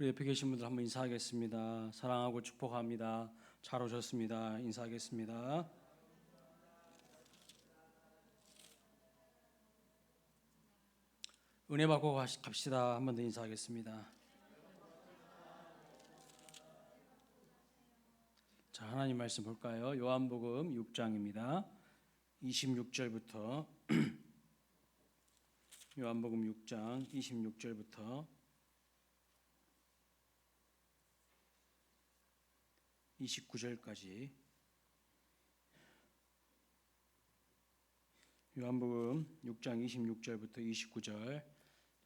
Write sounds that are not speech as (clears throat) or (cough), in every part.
우리 옆에 계신 분들 한번 인사하겠습니다. 사랑하고 축복합니다. 잘 오셨습니다. 인사하겠습니다. 은혜 받고 갑시다. 한번 더 인사하겠습니다. 자, 하나님 말씀 볼까요? 요한복음 6장입니다. 26절부터 (clears throat) 요한복음 6장 26절부터 29절까지 요한복음 6장 26절부터 29절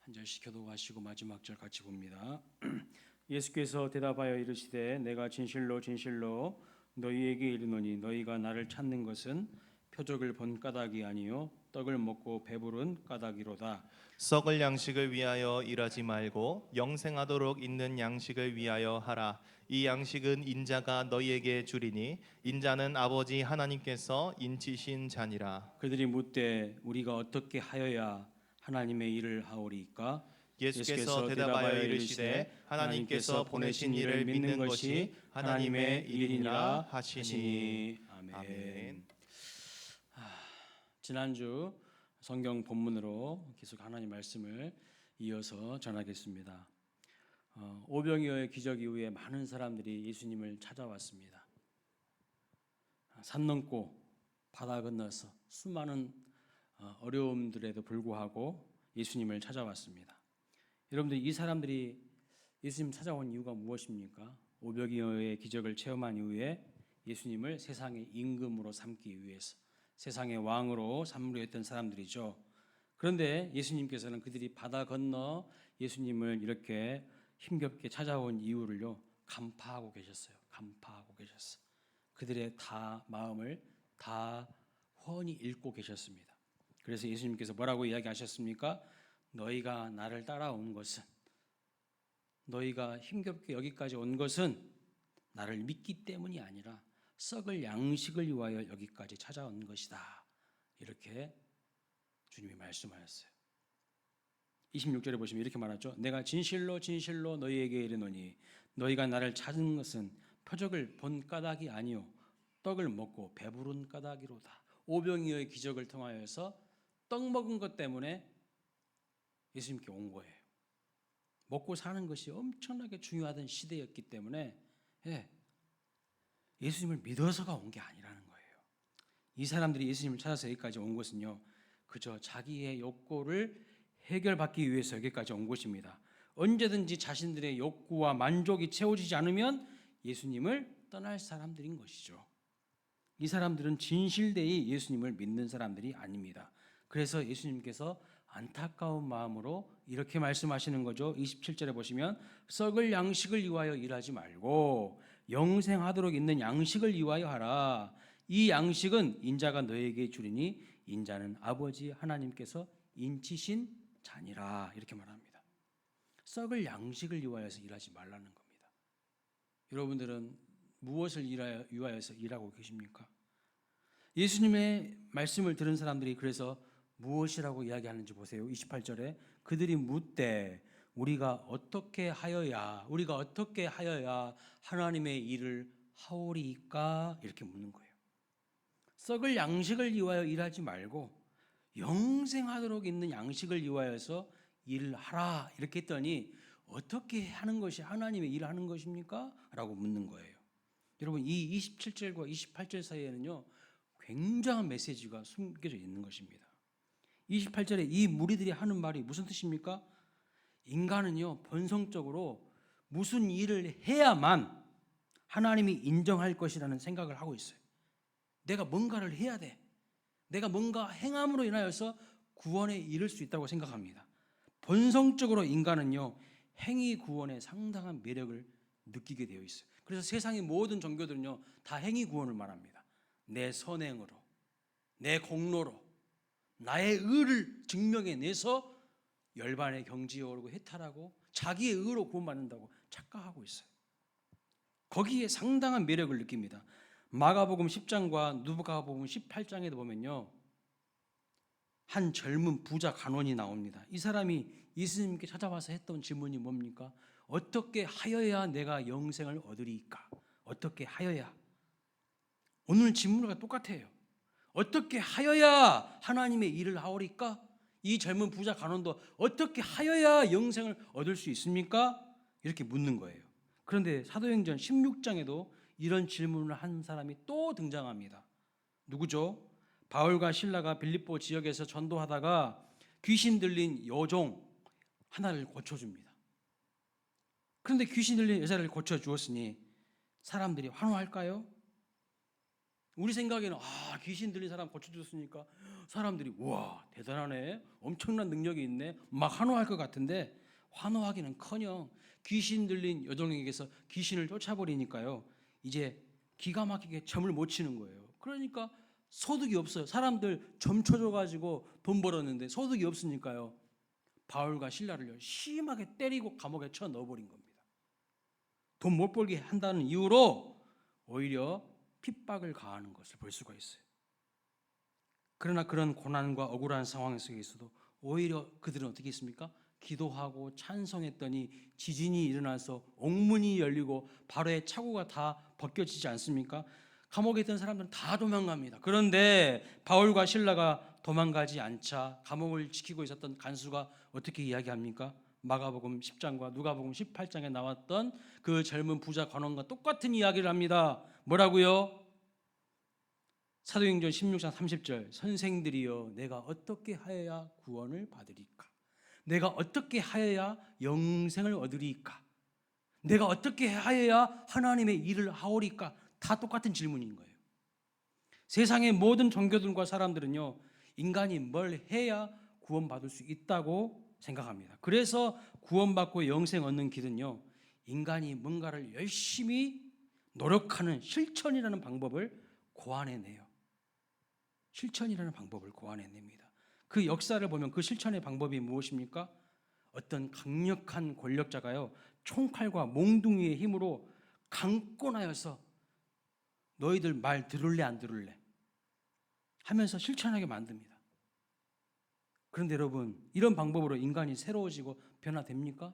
한 절씩 교도하시고 마지막 절 같이 봅니다. (clears throat) 예수께서 대답하여 이르시되 내가 진실로 진실로 너희에게 이르노니 너희가 나를 찾는 것은 표적을 본 까닭이 아니요 떡을 먹고 배부른 까닭이로다. 썩을 양식을 위하여 일하지 말고 영생하도록 있는 양식을 위하여 하라. 이 양식은 인자가 너희에게 주리니 인자는 아버지 하나님께서 인치신 자니라. 그들이 묻되 우리가 어떻게 하여야 하나님의 일을 하오리까? 예수께서 대답하여 이르시되 하나님께서 보내신 이를 믿는 것이 하나님의 일이니라 하시니. 아멘. 지난주 성경 본문으로 계속 하나님 말씀을 이어서 전하겠습니다. 어, 오병이어의 기적 이후에 많은 사람들이 예수님을 찾아왔습니다. 산 넘고 바다 건너서 수많은 어, 어려움들에도 불구하고 예수님을 찾아왔습니다. 여러분들 이 사람들이 예수님 찾아온 이유가 무엇입니까? 오병이어의 기적을 체험한 이후에 예수님을 세상의 임금으로 삼기 위해서 세상의 왕으로 삼으려 했던 사람들이죠. 그런데 예수님께서는 그들이 바다 건너 예수님을 이렇게 힘겹게 찾아온 이유를요 간파하고 계셨어요. 간파하고 계셨어. 그들의 다 마음을 다 훤히 읽고 계셨습니다. 그래서 예수님께서 뭐라고 이야기하셨습니까? 너희가 나를 따라온 것은 너희가 힘겹게 여기까지 온 것은 나를 믿기 때문이 아니라 썩을 양식을 위하여 여기까지 찾아온 것이다. 이렇게 주님이 말씀하셨어요. 26절에 보시면 이렇게 말하죠. 내가 진실로 진실로 너희에게 이르노니 너희가 나를 찾은 것은 표적을 본 까닭이 아니요 떡을 먹고 배부른 까닭이로다. 오병이어의 기적을 통하여서 떡 먹은 것 때문에 예수님께 온 거예요. 먹고 사는 것이 엄청나게 중요하던 시대였기 때문에 예, 예수님을 믿어서가 온 게 아니라는 거예요. 이 사람들이 예수님을 찾아서 여기까지 온 것은요, 그저 자기의 욕구를 해결받기 위해서 여기까지 온 것입니다. 언제든지 자신들의 욕구와 만족이 채워지지 않으면 예수님을 떠날 사람들인 것이죠. 이 사람들은 진실되이 예수님을 믿는 사람들이 아닙니다. 그래서 예수님께서 안타까운 마음으로 이렇게 말씀하시는 거죠. 27절에 보시면 썩을 양식을 위하여 일하지 말고 영생하도록 있는 양식을 위하여 하라. 이 양식은 인자가 너에게 주리니 인자는 아버지 하나님께서 인치신 자니라 이렇게 말합니다. 썩을 양식을 위하여서 일하지 말라는 겁니다. 여러분들은 무엇을 일하여, 위하여서 일하고 계십니까? 예수님의 말씀을 들은 사람들이 그래서 무엇이라고 이야기하는지 보세요. 28절에 그들이 묻되 우리가 어떻게 하여야 우리가 어떻게 하여야 하나님의 일을 하오리까 이렇게 묻는 거예요. 썩을 양식을 위하여 일하지 말고 영생하도록 있는 양식을 위하여서 일을 하라 이렇게 했더니 어떻게 하는 것이 하나님의 일을 하는 것입니까? 라고 묻는 거예요. 여러분 이 27절과 28절 사이에는요 굉장한 메시지가 숨겨져 있는 것입니다. 28절에 이 무리들이 하는 말이 무슨 뜻입니까? 인간은요, 본성적으로 무슨 일을 해야만 하나님이 인정할 것이라는 생각을 하고 있어요. 내가 뭔가를 해야 돼. 내가 뭔가 행함으로 인하여서 구원에 이를 수 있다고 생각합니다. 본성적으로 인간은요, 행위 구원에 상당한 매력을 느끼게 되어 있어요. 그래서 세상의 모든 종교들은요, 다 행위 구원을 말합니다. 내 선행으로, 내 공로로, 나의 의를 증명해내서 열반의 경지에 오르고 해탈하고 자기의 의로 구원받는다고 착각하고 있어요. 거기에 상당한 매력을 느낍니다. 마가복음 10장과 누가복음 18장에도 보면요. 한 젊은 부자 간원이 나옵니다. 이 사람이 예수님께 찾아와서 했던 질문이 뭡니까? 어떻게 하여야 내가 영생을 얻으리까? 어떻게 하여야? 오늘 질문과 똑같아요. 어떻게 하여야 하나님의 일을 하오리까? 이 젊은 부자 간원도 어떻게 하여야 영생을 얻을 수 있습니까? 이렇게 묻는 거예요. 그런데 사도행전 16장에도 이런 질문을 한 사람이 또 등장합니다. 누구죠? 바울과 신라가 빌립보 지역에서 전도하다가 귀신 들린 여종 하나를 고쳐줍니다. 그런데 귀신 들린 여자를 고쳐 주었으니 사람들이 환호할까요? 우리 생각에는 아 귀신 들린 사람 고쳐줬으니까 사람들이 와 대단하네. 엄청난 능력이 있네. 막 환호할 것 같은데 환호하기는커녕 귀신 들린 여종에게서 귀신을 쫓아버리니까요. 이제 기가 막히게 점을 못 치는 거예요. 그러니까 소득이 없어요. 사람들 점 쳐줘가지고 돈 벌었는데 소득이 없으니까요. 바울과 신라를 심하게 때리고 감옥에 쳐 넣어버린 겁니다. 돈 못 벌게 한다는 이유로 오히려 핍박을 가하는 것을 볼 수가 있어요. 그러나 그런 고난과 억울한 상황 속에서도 오히려 그들은 어떻게 했습니까? 기도하고 찬송했더니 지진이 일어나서 옥문이 열리고 바로의 차고가 다 벗겨지지 않습니까? 감옥에 있던 사람들은 다 도망갑니다. 그런데 바울과 신라가 도망가지 않자 감옥을 지키고 있었던 간수가 어떻게 이야기합니까? 마가복음 10장과 누가복음 18장에 나왔던 그 젊은 부자 관원과 똑같은 이야기를 합니다. 뭐라고요? 사도행전 16장 30절 선생들이여 내가 어떻게 하여야 구원을 받으리까? 내가 어떻게 하여야 영생을 얻으리까? 내가 어떻게 하여야 하나님의 일을 하오리까? 다 똑같은 질문인 거예요. 세상의 모든 종교들과 사람들은요. 인간이 뭘 해야 구원받을 수 있다고 생각합니다. 그래서 구원받고 영생 얻는 길은요. 인간이 뭔가를 열심히 노력하는 실천이라는 방법을 고안해내요. 실천이라는 방법을 고안해냅니다. 그 역사를 보면 그 실천의 방법이 무엇입니까? 어떤 강력한 권력자가요 총칼과 몽둥이의 힘으로 강권하여서 너희들 말 들을래 안 들을래 하면서 실천하게 만듭니다. 그런데 여러분 이런 방법으로 인간이 새로워지고 변화됩니까?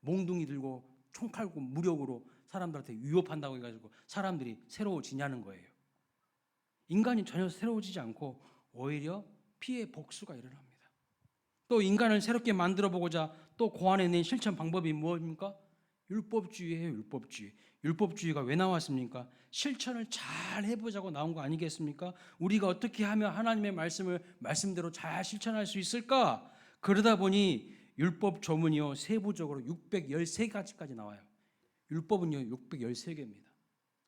몽둥이 들고 총 칼고 무력으로 사람들한테 위협한다고 해가지고 사람들이 새로워지냐는 거예요. 인간이 전혀 새로워지지 않고 오히려 피해 복수가 일어납니다. 또 인간을 새롭게 만들어 보고자 또 고안해낸 실천 방법이 무엇입니까? 율법주의예요, 율법주의. 율법주의가 왜 나왔습니까? 실천을 잘 해보자고 나온 거 아니겠습니까? 우리가 어떻게 하면 하나님의 말씀을 말씀대로 잘 실천할 수 있을까? 그러다 보니 율법 조문이요 세부적으로 613가지까지 나와요. 율법은요 613개입니다.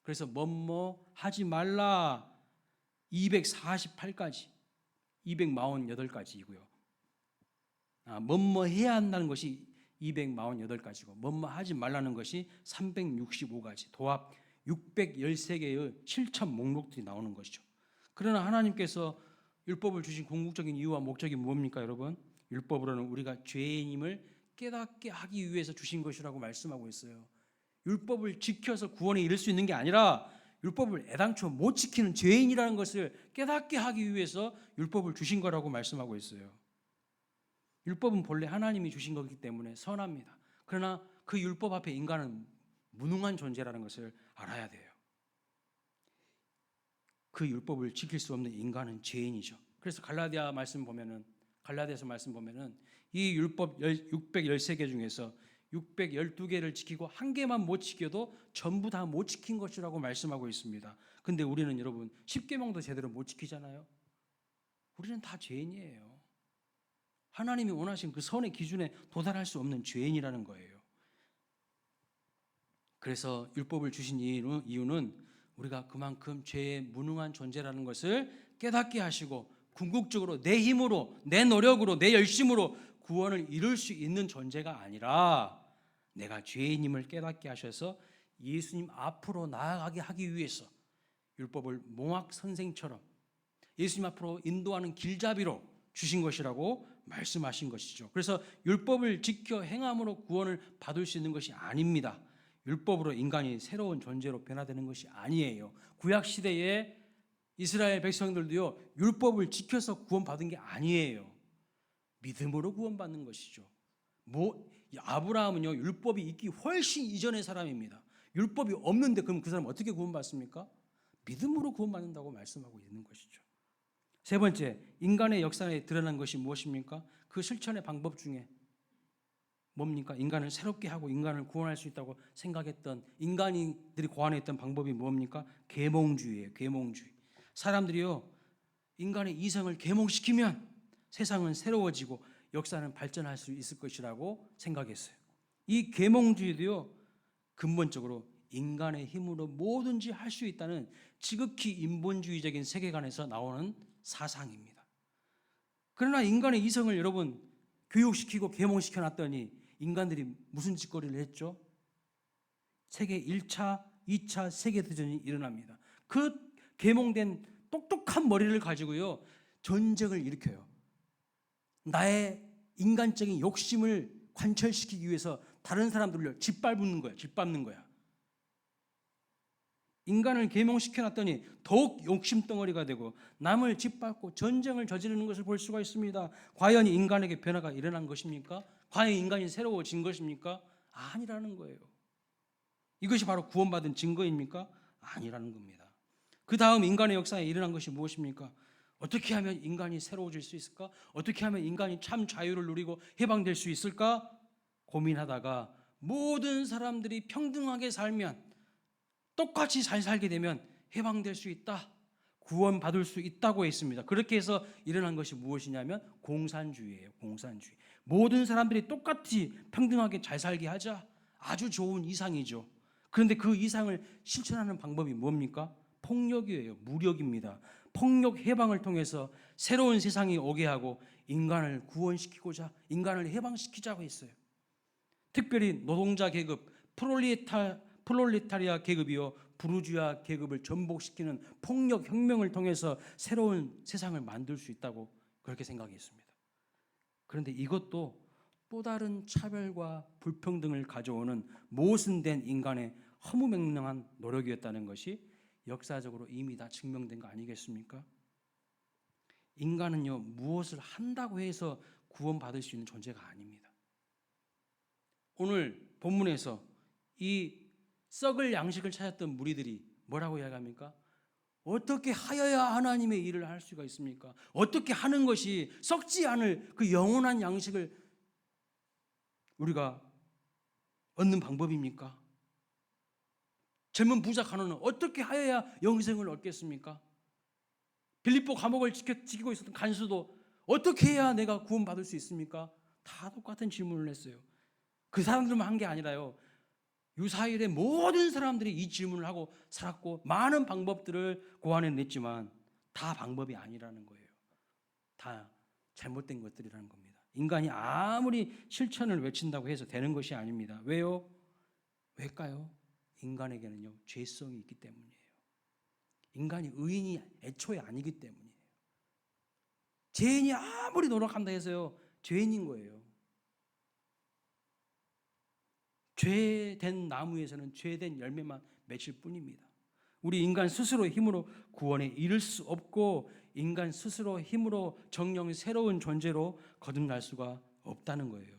그래서 뭐뭐 하지 말라 248가지, 248가지이고요. 아, 뭐뭐 해야 한다는 것이 248가지고 뭐뭐 하지 말라는 것이 365가지, 도합 613개의 실천 목록들이 나오는 것이죠. 그러나 하나님께서 율법을 주신 궁극적인 이유와 목적이 무엇입니까, 여러분? 율법으로는 우리가 죄인임을 깨닫게 하기 위해서 주신 것이라고 말씀하고 있어요. 율법을 지켜서 구원에 이를 수 있는 게 아니라 율법을 애당초 못 지키는 죄인이라는 것을 깨닫게 하기 위해서 율법을 주신 거라고 말씀하고 있어요. 율법은 본래 하나님이 주신 거기 때문에 선합니다. 그러나 그 율법 앞에 인간은 무능한 존재라는 것을 알아야 돼요. 그 율법을 지킬 수 없는 인간은 죄인이죠. 그래서 갈라디아 말씀 보면은 갈라디아서 말씀 보면은 이 율법 613개 중에서 612개를 지키고 한 개만 못 지켜도 전부 다 못 지킨 것이라고 말씀하고 있습니다. 근데 우리는 여러분 10계명도 제대로 못 지키잖아요. 우리는 다 죄인이에요. 하나님이 원하신 그 선의 기준에 도달할 수 없는 죄인이라는 거예요. 그래서 율법을 주신 이유는 우리가 그만큼 죄에 무능한 존재라는 것을 깨닫게 하시고 궁극적으로 내 힘으로 내 노력으로 내 열심으로 구원을 이룰 수 있는 존재가 아니라 내가 죄인임을 깨닫게 하셔서 예수님 앞으로 나아가게 하기 위해서 율법을 몽학 선생처럼 예수님 앞으로 인도하는 길잡이로 주신 것이라고 말씀하신 것이죠. 그래서 율법을 지켜 행함으로 구원을 받을 수 있는 것이 아닙니다. 율법으로 인간이 새로운 존재로 변화되는 것이 아니에요. 구약 시대에 이스라엘 백성들도요 율법을 지켜서 구원받은 게 아니에요. 믿음으로 구원받는 것이죠. 뭐이 아브라함은요 율법이 있기 훨씬 이전의 사람입니다. 율법이 없는데 그럼 그 사람 어떻게 구원받습니까? 믿음으로 구원받는다고 말씀하고 있는 것이죠. 세 번째, 인간의 역사에 드러난 것이 무엇입니까? 그 실천의 방법 중에 뭡니까? 인간을 새롭게 하고 인간을 구원할 수 있다고 생각했던 인간이들이 고안했던 방법이 뭡니까? 계몽주의예요. 계몽주의. 사람들이요 인간의 이성을 계몽시키면 세상은 새로워지고 역사는 발전할 수 있을 것이라고 생각했어요. 이 계몽주의도요 근본적으로 인간의 힘으로 뭐든지 할 수 있다는 지극히 인본주의적인 세계관에서 나오는 사상입니다. 그러나 인간의 이성을 여러분 교육시키고 계몽시켜 놨더니 인간들이 무슨 짓거리를 했죠? 세계 1차, 2차 세계 대전이 일어납니다. 그 계몽된 똑똑한 머리를 가지고요. 전쟁을 일으켜요. 나의 인간적인 욕심을 관철시키기 위해서 다른 사람들을 짓밟는 거야. 짓밟는 거야. 인간을 계몽시켜 놨더니 더욱 욕심 덩어리가 되고 남을 짓밟고 전쟁을 저지르는 것을 볼 수가 있습니다. 과연 인간에게 변화가 일어난 것입니까? 과연 인간이 새로워진 것입니까? 아니라는 거예요. 이것이 바로 구원받은 증거입니까? 아니라는 겁니다. 그 다음 인간의 역사에 일어난 것이 무엇입니까? 어떻게 하면 인간이 새로워질 수 있을까? 어떻게 하면 인간이 참 자유를 누리고 해방될 수 있을까? 고민하다가 모든 사람들이 평등하게 살면 똑같이 잘 살게 되면 해방될 수 있다. 구원받을 수 있다고 했습니다. 그렇게 해서 일어난 것이 무엇이냐면 공산주의예요. 공산주의. 모든 사람들이 똑같이 평등하게 잘 살게 하자. 아주 좋은 이상이죠. 그런데 그 이상을 실천하는 방법이 뭡니까? 폭력이에요. 무력입니다. 폭력 해방을 통해서 새로운 세상이 오게 하고 인간을 구원시키고자 인간을 해방시키자고 했어요. 특별히 노동자 계급, 프롤리타, 프롤리타리아 계급이요 부르주아 계급을 전복시키는 폭력 혁명을 통해서 새로운 세상을 만들 수 있다고 그렇게 생각했습니다. 그런데 이것도 또 다른 차별과 불평등을 가져오는 모순된 인간의 허무맹랑한 노력이었다는 것이 역사적으로 이미 다 증명된 거 아니겠습니까? 인간은요 무엇을 한다고 해서 구원받을 수 있는 존재가 아닙니다. 오늘 본문에서 이 썩을 양식을 찾았던 무리들이 뭐라고 이야기합니까? 어떻게 하여야 하나님의 일을 할 수가 있습니까? 어떻게 하는 것이 썩지 않을 그 영원한 양식을 우리가 얻는 방법입니까? 젊은 부자 간호는 어떻게 하여야 영생을 얻겠습니까? 빌립보 감옥을 지키고 있었던 간수도 어떻게 해야 내가 구원받을 수 있습니까? 다 똑같은 질문을 했어요. 그 사람들만 한 게 아니라요. 유사일의 모든 사람들이 이 질문을 하고 살았고 많은 방법들을 고안해냈지만 다 방법이 아니라는 거예요. 다 잘못된 것들이라는 겁니다. 인간이 아무리 실천을 외친다고 해서 되는 것이 아닙니다. 왜요? 왜일까요? 인간에게는요 죄성이 있기 때문이에요. 인간이 의인이 애초에 아니기 때문이에요. 죄인이 아무리 노력한다 해서요 죄인인 거예요. 죄된 나무에서는 죄된 열매만 맺힐 뿐입니다. 우리 인간 스스로 힘으로 구원에 이를 수 없고 인간 스스로 힘으로 정령 새로운 존재로 거듭날 수가 없다는 거예요.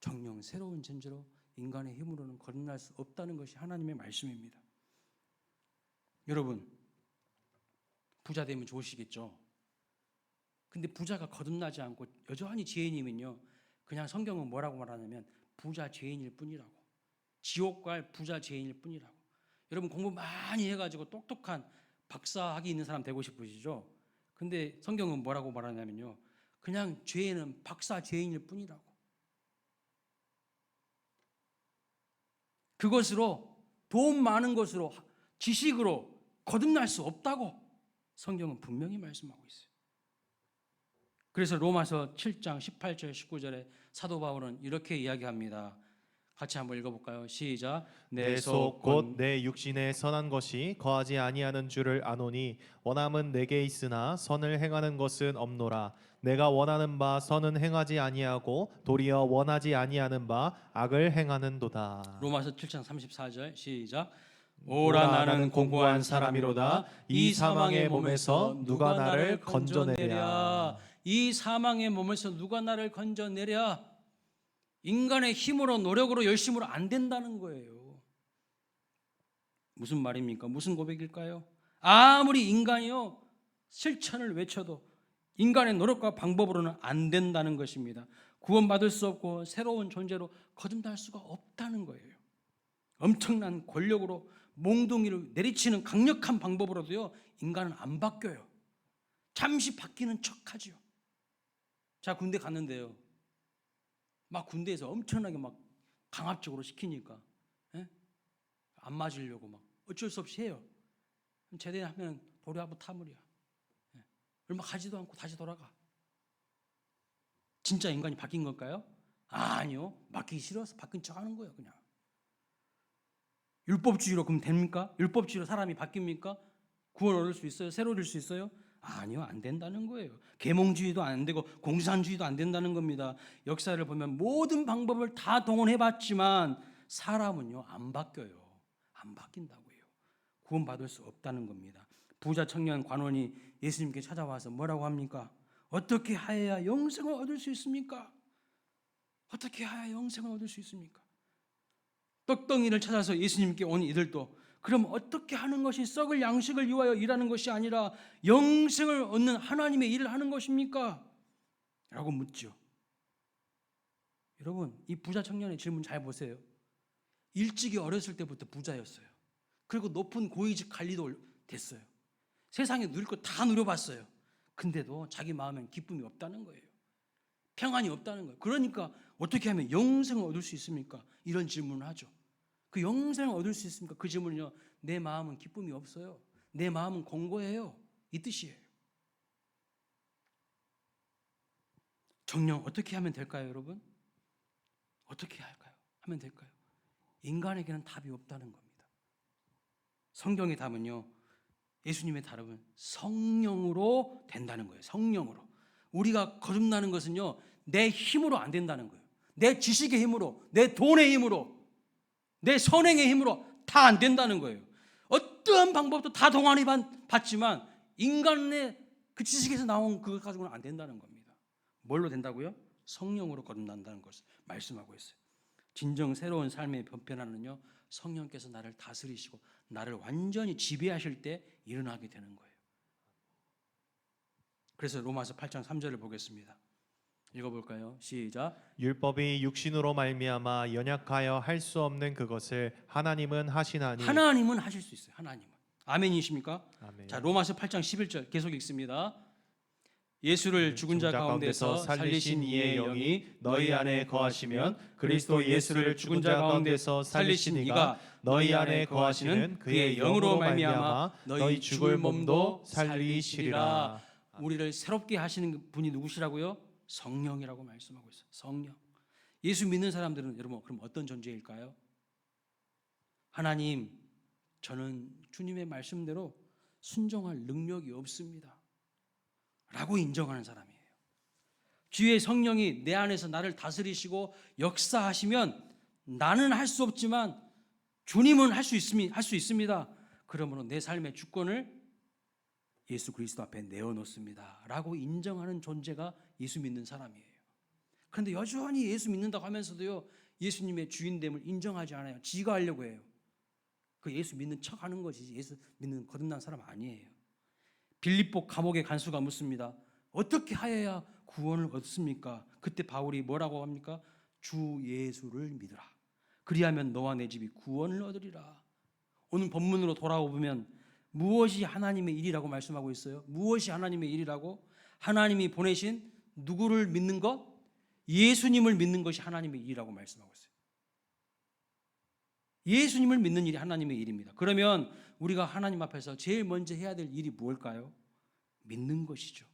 정령 새로운 존재로 인간의 힘으로는 거듭날 수 없다는 것이 하나님의 말씀입니다. 여러분 부자 되면 좋으시겠죠. 근데 부자가 거듭나지 않고 여전히 죄인이면요. 그냥 성경은 뭐라고 말하냐면 부자 죄인일 뿐이라고. 지옥 갈 부자 죄인일 뿐이라고. 여러분 공부 많이 해가지고 똑똑한 박사학위 있는 사람 되고 싶으시죠? 근데 성경은 뭐라고 말하냐면요. 그냥 죄인은 박사 죄인일 뿐이라고. 그것으로 돈 많은 것으로 지식으로 거듭날 수 없다고 성경은 분명히 말씀하고 있어요. 그래서 로마서 7장 18절 19절에 사도 바울은 이렇게 이야기합니다. 같이 한번 읽어볼까요? 시작. 내속곧내 육신에 선한 것이 거하지 아니하는 줄을 아노니 원함은 내게 있으나 선을 행하는 것은 없노라 내가 원하는 바 선은 행하지 아니하고 도리어 원하지 아니하는 바 악을 행하는도다 로마서 7장 34절 시작. 오라 나는 공고한 사람이로다 이 사망의 몸에서 누가 나를 건져내랴 이 사망의 몸에서 누가 나를 건져내랴? 인간의 힘으로 노력으로 열심으로 안 된다는 거예요. 무슨 말입니까? 무슨 고백일까요? 아무리 인간이요 실천을 외쳐도 인간의 노력과 방법으로는 안 된다는 것입니다. 구원받을 수 없고 새로운 존재로 거듭날 수가 없다는 거예요. 엄청난 권력으로 몽둥이를 내리치는 강력한 방법으로도요 인간은 안 바뀌어요. 잠시 바뀌는 척하지요. 자 군대 갔는데요. 막 군대에서 엄청나게 막 강압적으로 시키니까 예? 안 맞으려고 막 어쩔 수 없이 해요. 제대하면 도리하고 타물이야. 예. 얼마 가지도 않고 다시 돌아가. 진짜 인간이 바뀐 걸까요? 아니요. 바뀌기 싫어서 바뀐 척 하는 거예요, 그냥. 율법주의로 그럼 됩니까? 율법주의로 사람이 바뀝니까? 구원 얻을 수 있어요? 새로 될수 있어요? 아니요, 안 된다는 거예요. 계몽주의도 안 되고 공산주의도 안 된다는 겁니다. 역사를 보면 모든 방법을 다 동원해 봤지만 사람은요, 안 바뀌어요. 안 바뀐다고요. 구원받을 수 없다는 겁니다. 부자 청년 관원이 예수님께 찾아와서 뭐라고 합니까? 어떻게 하여야 영생을 얻을 수 있습니까? 어떻게 하여야 영생을 얻을 수 있습니까? 떡덩이를 찾아서 예수님께 온 이들도 그럼 어떻게 하는 것이 썩을 양식을 위하여 일하는 것이 아니라 영생을 얻는 하나님의 일을 하는 것입니까? 라고 묻죠. 여러분, 이 부자 청년의 질문 잘 보세요. 일찍이 어렸을 때부터 부자였어요. 그리고 높은 고위직 관리도 됐어요. 세상에 누릴 거 다 누려봤어요. 근데도 자기 마음엔 기쁨이 없다는 거예요. 평안이 없다는 거예요. 그러니까 어떻게 하면 영생을 얻을 수 있습니까? 이런 질문을 하죠. 그 영생을 얻을 수 있습니까? 그 질문은요. 내 마음은 기쁨이 없어요. 내 마음은 공고해요. 이 뜻이에요. 정령 어떻게 하면 될까요, 여러분? 어떻게 할까요? 하면 될까요? 인간에게는 답이 없다는 겁니다. 성경의 답은요. 예수님의 답은 성령으로 된다는 거예요. 성령으로. 우리가 거듭나는 것은요. 내 힘으로 안 된다는 거예요. 내 지식의 힘으로, 내 돈의 힘으로, 내 선행의 힘으로 다 안 된다는 거예요. 어떠한 방법도 다 동안이 받지만 인간의 그 지식에서 나온 그것 가지고는 안 된다는 겁니다. 뭘로 된다고요? 성령으로 거듭난다는 것을 말씀하고 있어요. 진정 새로운 삶의 변화는요. 성령께서 나를 다스리시고 나를 완전히 지배하실 때 일어나게 되는 거예요. 그래서 로마서 8장 3절을 보겠습니다. 읽어볼까요? 시작. 율법이 육신으로 말미암아 연약하여 할 수 없는 그것을 하나님은 하시나니 하나님은 하실 수 있어요. 하나님은. 아멘이십니까? 아멘. 자, 로마서 8장 11절 계속 읽습니다. 예수를 죽은 자 가운데서 살리신 이의 영이 너희 안에 거하시면 그리스도 예수를 죽은 자 가운데서 살리신 이가 너희 안에 거하시는 그의 영으로 말미암아 너희 죽을 몸도 살리시리라. 우리를 새롭게 하시는 분이 누구시라고요? 성령이라고 말씀하고 있어요. 성령. 예수 믿는 사람들은 여러분 그럼 어떤 존재일까요? 하나님, 저는 주님의 말씀대로 순종할 능력이 없습니다. 라고 인정하는 사람이에요. 주의 성령이 내 안에서 나를 다스리시고 역사하시면 나는 할 수 없지만 주님은 할 수 있습니다. 할수 있습니다. 그러므로 내 삶의 주권을 예수 그리스도 앞에 내어놓습니다. 라고 인정하는 존재가 예수 믿는 사람이에요. 그런데 여전히 예수 믿는다고 하면서도요, 예수님의 주인됨을 인정하지 않아요. 지가 하려고 해요. 그 예수 믿는 척 하는 것이지 예수 믿는 거듭난 사람 아니에요. 빌립보 감옥의 간수가 묻습니다. 어떻게 하여야 구원을 얻습니까? 그때 바울이 뭐라고 합니까? 주 예수를 믿으라. 그리하면 너와 내 집이 구원을 얻으리라. 오늘 본문으로 돌아오면 무엇이 하나님의 일이라고 말씀하고 있어요? 무엇이 하나님의 일이라고? 하나님이 보내신 누구를 믿는 것? 예수님을 믿는 것이 하나님의 일이라고 말씀하고 있어요. 예수님을 믿는 일이 하나님의 일입니다. 그러면 우리가 하나님 앞에서 제일 먼저 해야 될 일이 무엇일까요? 믿는 것이죠.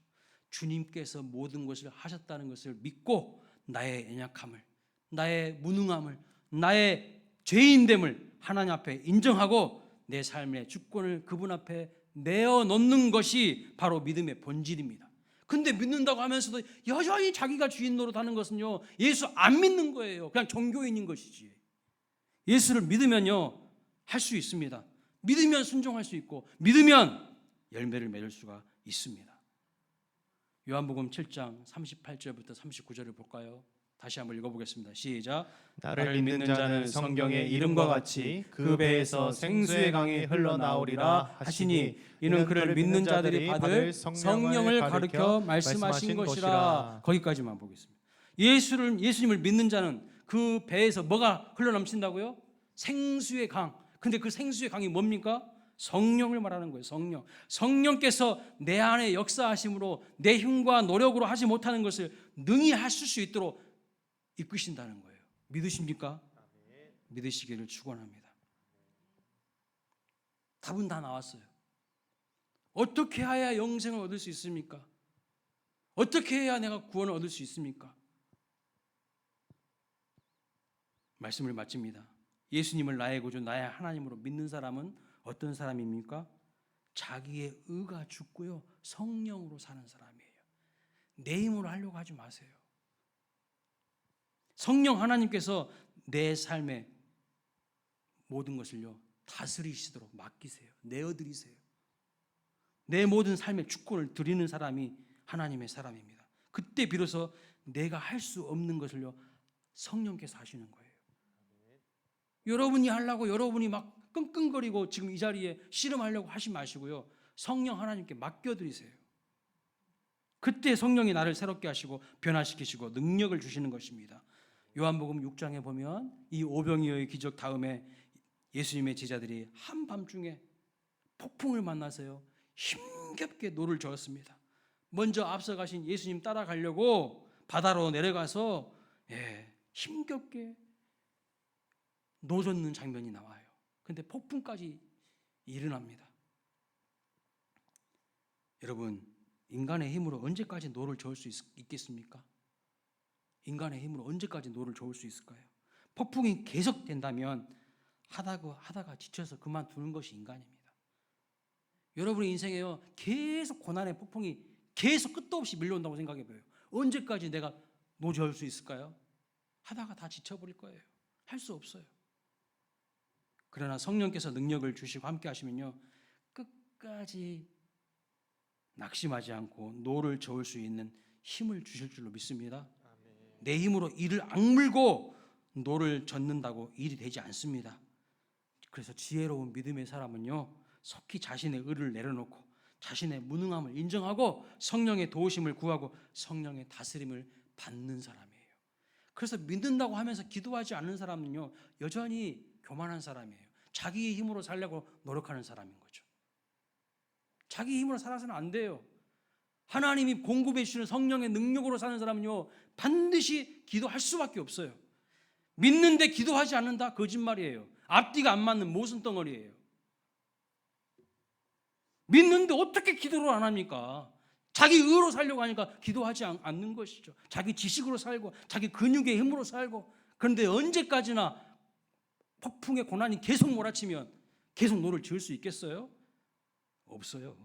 주님께서 모든 것을 하셨다는 것을 믿고 나의 연약함을, 나의 무능함을, 나의 죄인됨을 하나님 앞에 인정하고 내 삶의 주권을 그분 앞에 내어 놓는 것이 바로 믿음의 본질입니다. 근데 믿는다고 하면서도 여전히 자기가 주인 노릇하는 것은요 예수 안 믿는 거예요. 그냥 종교인인 것이지. 예수를 믿으면요 할 수 있습니다. 믿으면 순종할 수 있고 믿으면 열매를 맺을 수가 있습니다. 요한복음 7장 38절부터 39절을 볼까요? 다시 한번 읽어보겠습니다. 시작. 나를 믿는 자는 성경의 이름과 같이 그 배에서 생수의 강이 흘러나오리라 하시니 이는 그를 믿는 자들이 받을 성령을 가르쳐 말씀하신 것이라. 거기까지만 보겠습니다. 예수를 예수님을 믿는 자는 그 배에서 뭐가 흘러넘친다고요? 생수의 강. 근데 그 생수의 강이 뭡니까? 성령을 말하는 거예요. 성령. 성령께서 내 안에 역사하심으로 내 힘과 노력으로 하지 못하는 것을 능히 하실 수 있도록 이끄신다는 거예요. 믿으십니까? 믿으시기를 축원합니다. 답은 다 나왔어요. 어떻게 해야 영생을 얻을 수 있습니까? 어떻게 해야 내가 구원을 얻을 수 있습니까? 말씀을 마칩니다. 예수님을 나의 구주, 나의 하나님으로 믿는 사람은 어떤 사람입니까? 자기의 의가 죽고요. 성령으로 사는 사람이에요. 내 힘으로 하려고 하지 마세요. 성령 하나님께서 내 삶의 모든 것을요 다스리시도록 맡기세요. 내어드리세요. 내 모든 삶의 주권을 드리는 사람이 하나님의 사람입니다. 그때 비로소 내가 할 수 없는 것을요 성령께서 하시는 거예요. 여러분이 하려고 여러분이 막 끙끙거리고 지금 이 자리에 씨름하려고 하지 마시고요. 성령 하나님께 맡겨드리세요. 그때 성령이 나를 새롭게 하시고 변화시키시고 능력을 주시는 것입니다. 요한복음 6장에 보면 이 오병이어의 기적 다음에 예수님의 제자들이 한밤중에 폭풍을 만나서요 힘겹게 노를 저었습니다. 먼저 앞서가신 예수님 따라가려고 바다로 내려가서 예, 힘겹게 노젓는 장면이 나와요. 근데 폭풍까지 일어납니다. 여러분, 인간의 힘으로 언제까지 노를 저을 수 있, 있겠습니까? 인간의 힘으로 언제까지 노를 저을 수 있을까요? 폭풍이 계속된다면 하다가 하다가 지쳐서 그만두는 것이 인간입니다. 여러분의 인생에요 계속 고난의 폭풍이 계속 끝도 없이 밀려온다고 생각해 봐요. 언제까지 내가 노저을 수 있을까요? 하다가 다 지쳐버릴 거예요. 할 수 없어요. 그러나 성령께서 능력을 주시고 함께 하시면요 끝까지 낙심하지 않고 노를 저을 수 있는 힘을 주실 줄로 믿습니다. 내 힘으로 이를 악물고 노를 젓는다고 일이 되지 않습니다. 그래서 지혜로운 믿음의 사람은요 속히 자신의 의를 내려놓고 자신의 무능함을 인정하고 성령의 도우심을 구하고 성령의 다스림을 받는 사람이에요. 그래서 믿는다고 하면서 기도하지 않는 사람은요 여전히 교만한 사람이에요. 자기의 힘으로 살려고 노력하는 사람인 거죠. 자기 힘으로 살아서는 안 돼요. 하나님이 공급해 주시는 성령의 능력으로 사는 사람은요 반드시 기도할 수밖에 없어요. 믿는데 기도하지 않는다 거짓말이에요. 앞뒤가 안 맞는 모순 덩어리예요. 믿는데 어떻게 기도를 안 합니까? 자기 의로 살려고 하니까 기도하지 않- 않는 것이죠. 자기 지식으로 살고 자기 근육의 힘으로 살고 그런데 언제까지나 폭풍의 고난이 계속 몰아치면 계속 노를 지을 수 있겠어요? 없어요.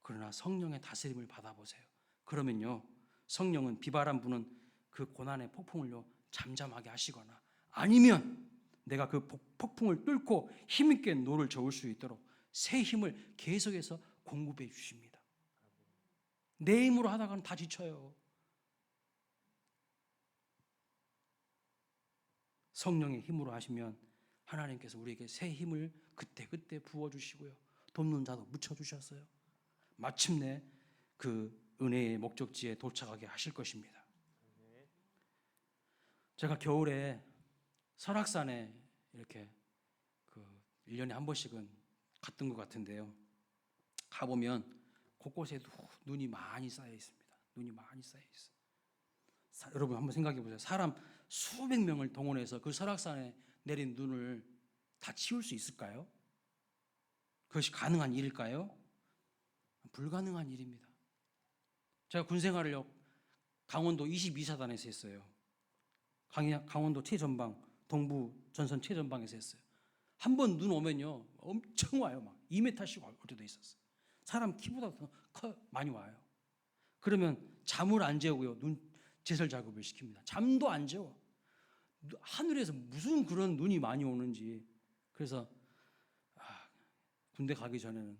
그러나 성령의 다스림을 받아보세요. 그러면요, 성령은 비바람 부는 그 고난의 폭풍을요 잠잠하게 하시거나 아니면 내가 그 폭- 폭풍을 뚫고 힘있게 노를 저을 수 있도록 새 힘을 계속해서 공급해 주십니다. 내 힘으로 하다가는 다 지쳐요. 성령의 힘으로 하시면 하나님께서 우리에게 새 힘을 그때 그때 부어 주시고요. 돕는 자도 묻혀 주셨어요. 마침내 그 은혜의 목적지에 도착하게 하실 것입니다. 제가 겨울에 설악산에 이렇게 그 1년에 한 번씩은 갔던 것 같은데요. 가보면 곳곳에 누- 눈이 많이 쌓여 있습니다. 눈이 많이 쌓여 있어요. 사- 여러분 한번 생각해 보세요. 사람 수백 명을 동원해서 그 설악산에 내린 눈을 다 치울 수 있을까요? 그것이 가능한 일일까요? 불가능한 일입니다. 제가 군 생활을요 강원도 22사단에서 했어요. 강원도 최전방 동부 전선 최전방에서 했어요. 한 번 눈 오면요 엄청 와요 막 2m씩 올 때도 있었어요. 사람 키보다 더 커, 많이 와요. 그러면 잠을 안 재우고요 눈 제설 작업을 시킵니다. 잠도 안 재워. 누- 하늘에서 무슨 그런 눈이 많이 오는지 그래서 아, 군대 가기 전에는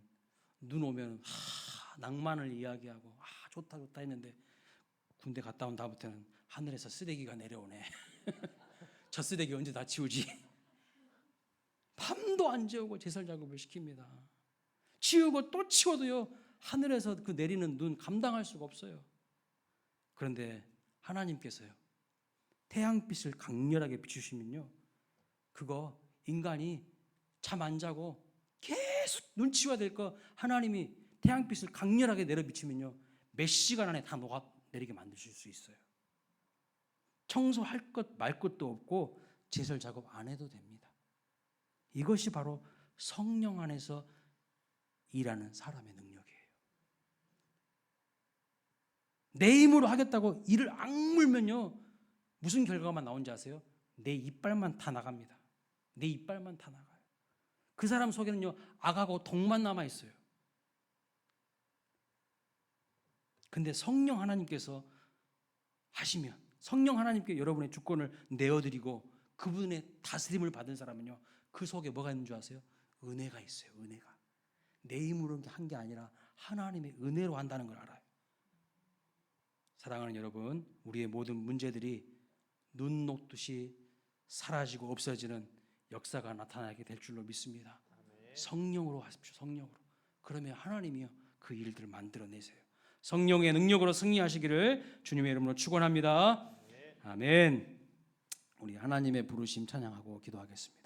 눈 오면 하, 낭만을 이야기하고 아 좋다 좋다 했는데 군대 갔다 온 다음부터는 하늘에서 쓰레기가 내려오네. (laughs) 저 쓰레기 언제 다 치우지? 밤도 안 재우고 제설 작업을 시킵니다. 치우고 또 치워도요 하늘에서 그 내리는 눈 감당할 수가 없어요. 그런데 하나님께서요 태양빛을 강렬하게 비추시면요 그거 인간이 잠 안 자고 계속 눈 치워야 될거 하나님이 태양빛을 강렬하게 내려 비추면요 몇 시간 안에 다 녹아 내리게 만드실 수 있어요. 청소할 것 말 것도 없고 제설 작업 안 해도 됩니다. 이것이 바로 성령 안에서 일하는 사람의 능력이에요. 내 힘으로 하겠다고 일을 악물면요 무슨 결과만 나온지 아세요? 내 이빨만 다 나갑니다. 내 이빨만 다 나가요. 그 사람 속에는요 악하고 독만 남아 있어요. 근데 성령 하나님께서 하시면 성령 하나님께 여러분의 주권을 내어드리고 그분의 다스림을 받은 사람은요 그 속에 뭐가 있는 줄 아세요? 은혜가 있어요. 은혜가 내 힘으로 한 게 아니라 하나님의 은혜로 한다는 걸 알아요. 사랑하는 여러분, 우리의 모든 문제들이 눈 녹듯이 사라지고 없어지는 역사가 나타나게 될 줄로 믿습니다. 성령으로 하십시오. 성령으로. 그러면 하나님이요 그 일들을 만들어내세요. 성령의 능력으로 승리하시기를 주님의 이름으로 축원합니다. 아멘. 우리 하나님의 부르심 찬양하고 기도하겠습니다.